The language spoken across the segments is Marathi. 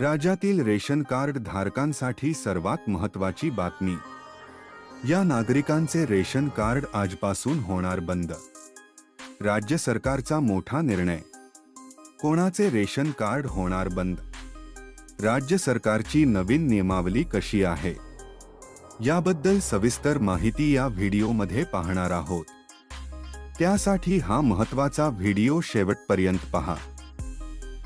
राज्यातील रेशन कार्ड धारकांसाठी सर्वात महत्वाची बातमी. या नागरिकांचे रेशन कार्ड आजपासून होणार बंद. राज्य सरकारचा मोठा निर्णय. कोणाचे रेशन कार्ड होणार बंद? राज्य सरकारची नवीन नियमावली कशी आहे? याबद्दल सविस्तर माहिती या व्हिडिओमध्ये पाहणार आहोत. त्यासाठी हा महत्त्वाचा व्हिडिओ शेवटपर्यंत पहा.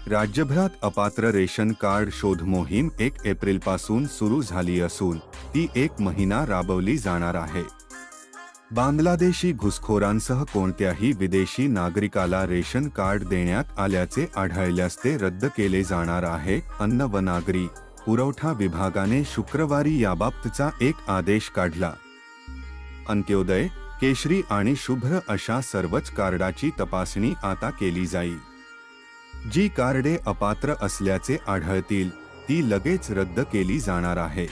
राज्यभरात अपात्र रेशन कार्ड शोध मोहीम एक एप्रिलपासून सुरू झाली असून ती एक महिना राबवली जाणार आहे. बांगलादेशी घुसखोरांसह कोणत्याही विदेशी नागरिकाला रेशन कार्ड देण्यात आल्याचे आढळल्यास ते रद्द केले जाणार आहे अन्न व नागरी पुरवठा विभागाने शुक्रवारी याबाबतचा एक आदेश काढला. अंत्योदय केशरी आणि शुभ्र अशा सर्वच कार्डाची तपासणी आता केली जाईल. जी कार्डे अपात्र असल्याचे आढळतील ती लगेच रद्द केली जाणार आहे.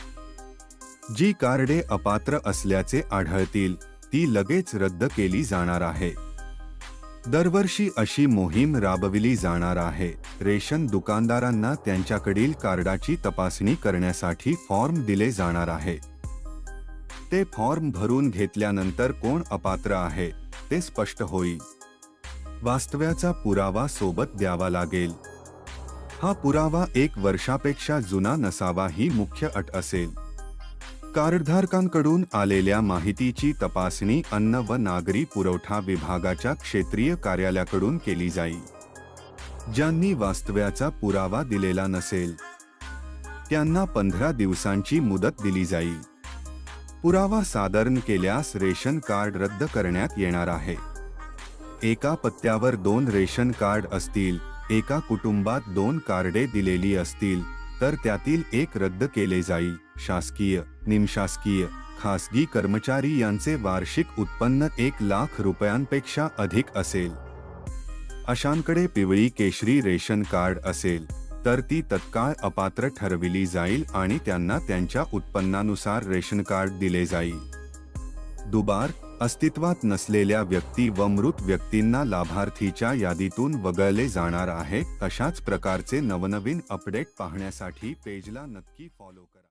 जी कार्डे अपात्र असल्याचे आढळतील ती लगेच रद्द केली जाणार आहे. दरवर्षी अशी मोहीम राबविली जाणार आहे. रेशन दुकानदारांना त्यांच्याकडील कार्डाची तपासणी करण्यासाठी फॉर्म दिले जाणार आहे. ते फॉर्म भरून घेतल्यानंतर कोण अपात्र आहे ते स्पष्ट होईल. वास्तव्याचा पुरावा सोबत द्यावा लागेल. हा पुरावा एक वर्षापेक्षा जुना नसावा ही मुख्य अट असेल. कार्डधारकांकडून आलेल्या माहितीची तपासणी अन्न व नागरी पुरवठा विभागाच्या क्षेत्रीय कार्यालयाकडून केली जाईल ज्यांनी वास्तव्याचा पुरावा दिलेला नसेल. त्यांना पंधरा दिवसांची मुदत दिली जाईल पुरावा सादर केल्यास रेशन कार्ड रद्द करण्यात येणार आहे. एका पत्त्यावर दोन रेशन कार्ड असतील एका कुटुंबात दोन कार्डे दिलेली असतील तर त्यातील एक रद्द केले जाईल. शासकीय निमशासकीय खासगी कर्मचारी यांचे वार्षिक उत्पन्न एक लाख रुपयांपेक्षा अधिक असेल. अशांकडे पिवळी केशरी रेशन कार्ड असेल तर ती तत्काळ अपात्र ठरविली जाईल आणि त्यांना त्यांच्या उत्पन्नानुसार रेशन कार्ड दिले जाईल. दुबार अस्तित्वात नसलेल्या व्यक्ती व मृत व्यक्तींना लाभार्थीच्या यादीतून वगळले जाणार आहे अशाच प्रकारचे नवनवीन अपडेट पाहण्यासाठी पेजला नक्की फॉलो करा.